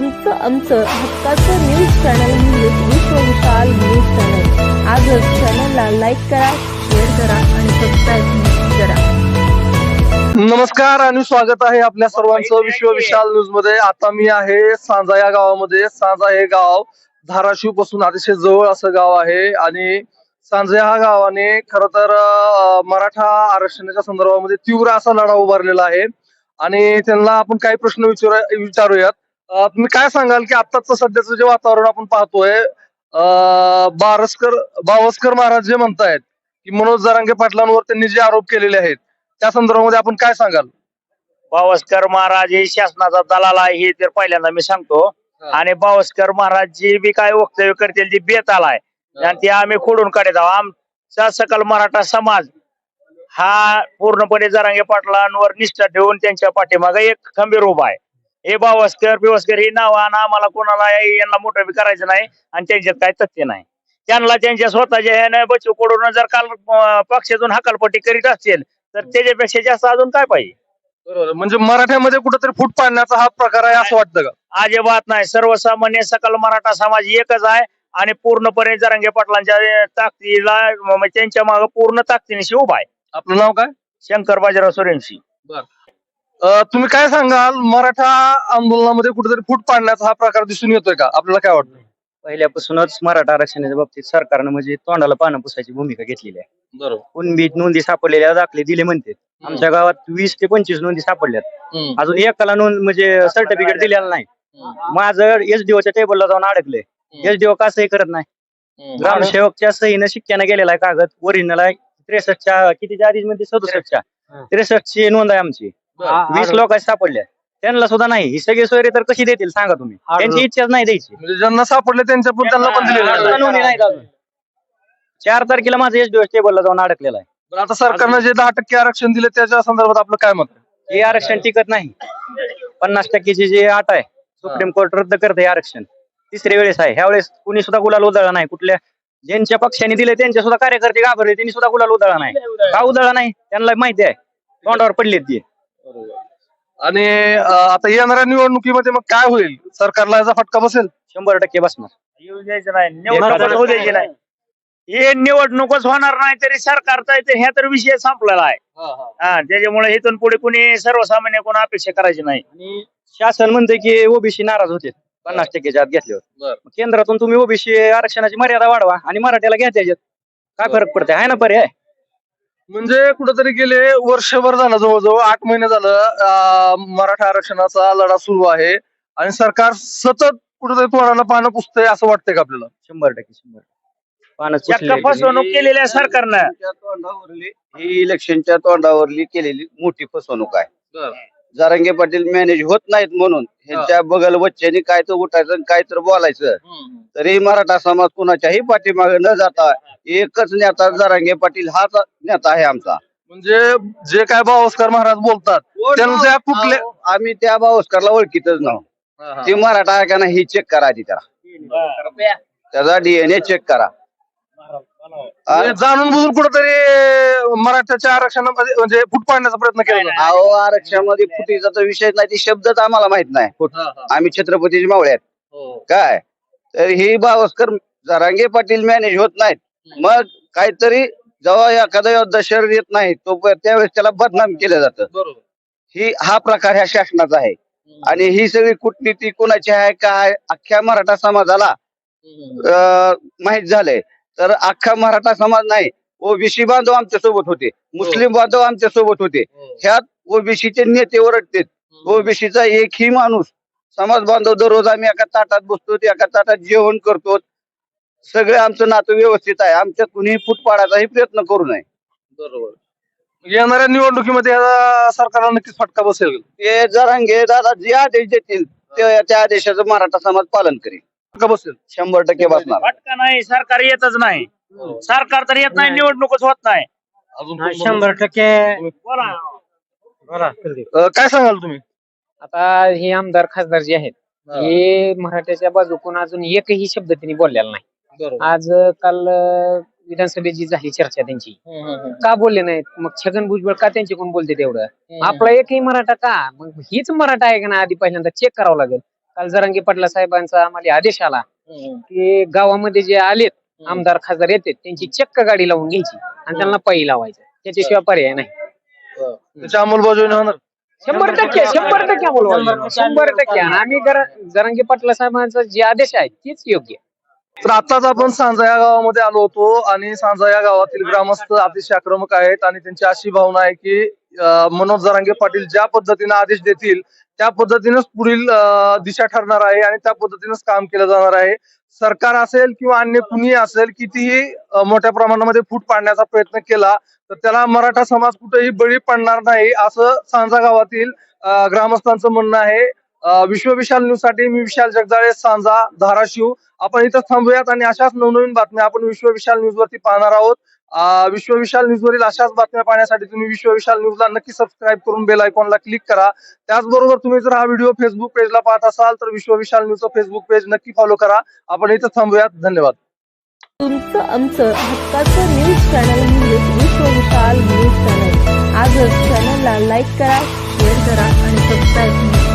तुमचं आमचं हक्काचं न्यूज चॅनल म्हणजेच विश्व विशाल न्यूज चॅनल आजच चॅनलला लाईक करा शेअर करा आणि सबस्क्राईब करा. नमस्कार आणि स्वागत आहे आपल्या सर्वांचं विश्व विशाल न्यूजमध्ये. आता मी आहे सांजा या गावामध्ये. सांजा हे गाव धाराशिवपासून अतिशय जवळ असं गाव आहे आणि सांजा ह्या गावाने खर तर मराठा आरक्षणाच्या संदर्भामध्ये तीव्र असा लढा उभारलेला आहे. आणि त्यांना आपण काही प्रश्न विचार विचारूयात. तुम्ही काय सांगाल की आताच सध्याचं जे वातावरण आपण पाहतोय बारसकर बावस्कर महाराज जे म्हणतायत की मनोज जरांगे पाटलांवर त्यांनी जे आरोप केलेले आहेत त्या संदर्भामध्ये आपण काय सांगाल? बावस्कर महाराज हे शासनाचा दलाल आहे हे तर पहिल्यांदा मी सांगतो. आणि बावस्कर महाराज जी बी काय वक्तव्य करतील जी बेत आलाय आणि ते आम्ही खोडून काढत आहोत. आमचा सकल मराठा समाज हा पूर्णपणे जरांगे पाटलांवर निष्ठा ठेवून त्यांच्या पाठीमागे एक खंबीर उभा आहे. हे बावस्कर बिवस्कर ही नाव आणि आम्हाला कोणाला यांना मोठं बी करायचं नाही आणि त्यांच्यात काय तथ्य नाही. त्यांना त्यांच्या स्वतःच्या ह्यानं बच्चू कडून जर काल पक्षातून हकालपट्टी करीत असतील तर त्याच्यापेक्षा जास्त अजून काय पाहिजे? बरोबर. म्हणजे मराठ्यामध्ये कुठेतरी फूट पाडण्याचा हा प्रकार आहे असं वाटतं का? अजिबात नाही. सर्वसामान्य सकल मराठा समाज एकच आहे आणि पूर्णपणे जरांगे पाटलांच्या ताकदीला त्यांच्या मागे पूर्ण ताकदीनिशी उभा आहे. आपलं नाव काय? शंकर बाजीराव सोरेंशी अं, तुम्ही काय सांगाल? मराठा आंदोलनामध्ये कुठेतरी फूट पाडण्याचा हा प्रकार दिसून येतोय का? आपल्याला काय वाटतं? पहिल्यापासूनच मराठा आरक्षणाच्या बाबतीत सरकारनं म्हणजे तोंडाला पानं पुसायची भूमिका घेतलेली आहे. बरोबर. कुणबीत नोंदी सापडलेल्या दाखले दिले म्हणते. आमच्या गावात वीस ते पंचवीस नोंदी सापडल्यात. अजून एकाला नोंद म्हणजे सर्टिफिकेट दिलेलं नाही. माझं एसडीओच्या टेबलला जाऊन अडकले. एसडीओ का सही करत नाही. ग्रामसेवकच्या सहीनं शिक्क्यानं गेलेला आहे कागद. ओरिजिनल आहे. त्रेसष्टच्या कितीच्या आधी म्हणजे सदुसष्टच्या. त्रेसष्टची नोंद आहे आमची. वीस लोक सापडल्या त्यांना सुद्धा नाही. ही सगळी सोयरे तर कशी देतील सांगा तुम्ही? त्यांची इच्छाच नाही द्यायची. म्हणजे ज्यांना सापडले त्यांच्या पण त्यांना पण दिलेलं नाही. नोंदी नाहीत अजून. चार तारखेला माझं एसडीओ टेबलला जाऊन अडकलेला आहे. आता सरकारनं जे दहा टक्के आरक्षण दिले त्याच्या संदर्भात आपलं काय मत? आहे? हे आरक्षण टिकत नाही. पन्नास टक्केची जी अट आहे सुप्रीम कोर्ट रद्द करते आरक्षण. तिसरी वेळेस आहे. ह्या वेळेस कुणी सुद्धा गुलाल उधळला नाही. कुठल्या ज्यांच्या पक्षाने दिले त्यांचे सुद्धा कार्यकर्ते घाबरले त्यांनी सुद्धा गुलाल उधळला नाही. का उधळला नाही? त्यांना माहिती आहे. तोंडावर पडलेत ती. आणि आता येणाऱ्या निवडणुकीमध्ये मग काय होईल? सरकारला याचा फटका बसेल? शंभर टक्के बसणार. येऊ द्यायचं नाही. निवडणूकच होऊ द्यायची नाही. हे निवडणूकच होणार नाही तरी सरकारचा ह्या तर विषय संपलेला आहे. हा त्याच्यामुळे इथून पुढे कुणी सर्वसामान्य कोण अपेक्षा करायची नाही. आणि शासन म्हणते की ओबीसी नाराज होते पन्नास टक्केच्या आत घेतल्यावर. केंद्रातून तुम्ही ओबीसी आरक्षणाची मर्यादा वाढवा आणि मराठ्याला घ्या त्याच्यात. काय फरक पडते आहे ना पर्याय? म्हणजे कुठेतरी गेले वर्षभर झालं जवळजवळ आठ महिने झालं मराठा आरक्षणाचा लढा सुरू आहे. आणि सरकार सतत कुठेतरी तोंडाला पानं पुसतंय असं वाटतंय का आपल्याला? शंभर टक्के शंभर चक्क फसवणूक केलेली आहे सरकारनं. तोंडावरली ही इलेक्शनच्या तोंडावरली केलेली मोठी फसवणूक आहे. जारंगे पाटील मॅनेज होत नाहीत म्हणून ह्यांच्या बगल वच्चेनी काय तर उठायचं आणि काय तर बोलायचं. तरी मराठा समाज कुणाच्याही पाठीमागे न जाता एकच नेता जारंगे पाटील हाच नेता आहे आमचा. म्हणजे जे काय बावस्कर महाराज बोलतात त्यांच्या कुठल्या अहो, आम्ही त्या बावस्करला ओळखीतच नाव ते मराठा आहे का नाही ही चेक करा आधी त्याला. त्याचा डीएनए चेक करा. म्हणजे जाणून बुजून कुठेतरी मराठ्याच्या आरक्षणामध्ये म्हणजे फूट पाडण्याचा प्रयत्न केला जातो. अहो आरक्षणामध्ये फुटीचा तर विषय नाही ती शब्दच आम्हाला माहीत नाही. आम्ही छत्रपतीची मावळे आहेत. हो. काय? तर ही बावस्कर जरांगे पाटील मॅनेज होत नाहीत. मग काहीतरी जेव्हा एखादा योद्धा शरीर येत नाही तो प- त्यावेळेस त्याला बदनाम केलं जातं. बरोबर. ही हा प्रकार ह्या शासनाचा आहे. आणि ही सगळी कूटनीती कोणाची आहे काय? अख्ख्या मराठा समाजाला अं, माहीत झालंय. तर अख्खा मराठा समाज नाही. ओबीसी बांधव आमच्यासोबत होते मुस्लिम बांधव आमच्यासोबत होते ह्यात ओबीसीचे नेते ओरडतात. ओबीसीचा एकही माणूस समाज बांधव दररोज आम्ही एका ताटात बसतो एका ताटात जेवण करतो. सगळे आमचं नातं व्यवस्थित आहे. आमच्या कुणीही फूट पाडायचाही प्रयत्न करू नये. बरोबर. येणाऱ्या निवडणुकीमध्ये सरकारला नक्कीच फटका बसेल. ते जरांगे दादा जे आदेश देतील. ते त्या आदेशाचं मराठा समाज पालन करेल. फटका बसेल? शंभर टक्के बसणार. फटका नाही सरकार येतच नाही. सरकार तर येत नाही निवडणूकच होत नाही. अजून शंभर टक्के. बोला? अं, काय सांगाल तुम्ही? आता हे आमदार खासदार जे आहेत हे. मराठ्याच्या बाजूकून अजून एकही शब्द त्यांनी बोललेला नाही. बरोबर. आज काल अं, विधानसभेत जी झाली चर्चा त्यांची का बोलले नाहीत? मग छगन भुजबळ का त्यांच्याकडून बोलते तेवढं? आपला एकही मराठा का? मग हीच मराठा आहे का ना आधी पहिल्यांदा चेक करावं लागेल. काल जरांगे पाटला साहेबांचा आम्हाला आदेश आला की गावामध्ये जे आलेत आमदार खासदार येतात त्यांची चक्क गाडी लावून घ्यायची आणि त्यांना पै लावायचं. त्याच्याशिवाय पर्याय नाही. त्याची अंमलबजावणी होणार. शंभर टक्के शंभर टक्के अंमलबजावणी. शंभर टक्के आणि आम्ही जरा जरांगे पाटला साहेबांचा जे आदेश आहे तेच योग्य तर आताच आपण सांजा या गावामध्ये आलो होतो आणि सांजा या गावातील ग्रामस्थ अतिशय आक्रमक आहेत आणि त्यांची अशी भावना आहे की अं, मनोज जरांगे पाटील ज्या पद्धतीने आदेश देतील त्या पद्धतीनेच पुढील दिशा ठरणार आहे आणि त्या पद्धतीनेच काम केलं जाणार आहे. सरकार असेल किंवा अन्य कुणीही असेल कितीही मोठ्या प्रमाणामध्ये फूट पाडण्याचा प्रयत्न केला तर त्याला मराठा समाज कुठेही बळी पडणार नाही असं सांजा गावातील ग्रामस्थांचं म्हणणं आहे. विश्व विशाल न्यूजसाठी मी विशाल जगदाळे सांजा धाराशिव. आपण इथं थांबूयात आणि अशाच नवनवीन बातम्या आपण विश्व विशाल न्यूज वरती पाहणार आहोत. विश्वविशाल विश्व विशाल न्यूज वरील अशाच बातम्या पाहण्यासाठी तुम्ही विश्व विशाल न्यूजला नक्की सबस्क्राईब करून बेल आयकॉनला क्लिक करा. त्याचबरोबर तुम्ही जर हा व्हिडिओ फेसबुक पेजला पाहत असाल तर विश्व विशाल न्यूजचं फेसबुक पेज नक्की फॉलो करा. आपण इथं थांबूयात. धन्यवाद. तुमचं आमचं हक्काचं न्यूज चॅनल म्हणजेच विश्व विशाल न्यूज चॅनल आजच चॅनलला लाईक करा शेअर करा आणि सबस्क्राईब करा.